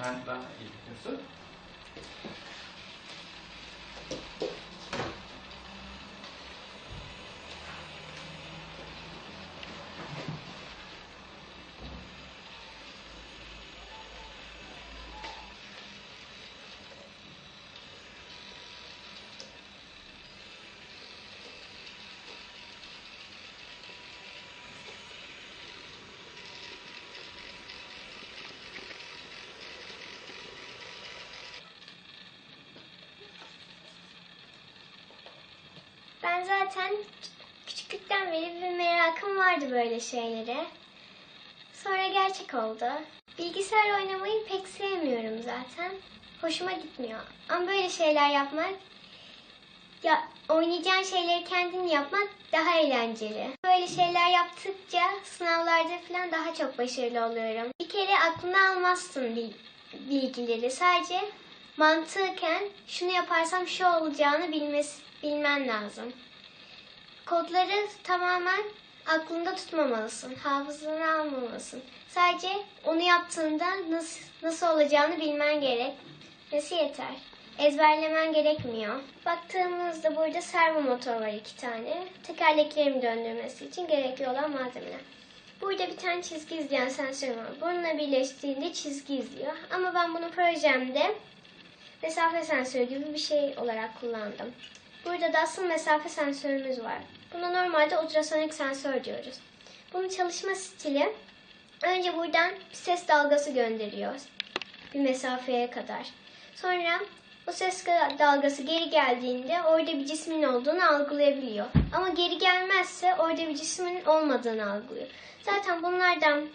Handler in Hesse. Ben zaten küçüklükten beri bir merakım vardı böyle şeylere. Sonra gerçek oldu. Bilgisayar oynamayı pek sevmiyorum zaten. Hoşuma gitmiyor. Ama böyle şeyler yapmak, ya oynayacağın şeyleri kendin yapmak daha eğlenceli. Böyle şeyler yaptıkça sınavlarda falan daha çok başarılı oluyorum. Bir kere aklına almazsın bil- bilgileri. Sadece mantıken şunu yaparsam şu olacağını bilmesi, bilmen lazım. Kodları tamamen aklında tutmamalısın. Hafızana almamalısın. Sadece onu yaptığında nasıl, nasıl olacağını bilmen gerek. Nesi yeter. Ezberlemen gerekmiyor. Baktığımızda burada servo motor var iki tane. Tekerleklerimi döndürmesi için gerekli olan malzemeler. Burada bir tane çizgi izleyen sensör var. Bununla birleştiğinde çizgi izliyor. Ama ben bunu projemde mesafe sensörü gibi bir şey olarak kullandım. Burada da asıl mesafe sensörümüz var. Buna normalde ultrasonik sensör diyoruz. Bunun çalışma stili önce buradan bir ses dalgası gönderiyor bir mesafeye kadar. Sonra o ses dalgası geri geldiğinde orada bir cismin olduğunu algılayabiliyor. Ama geri gelmezse orada bir cismin olmadığını algılıyor. Zaten bunlardan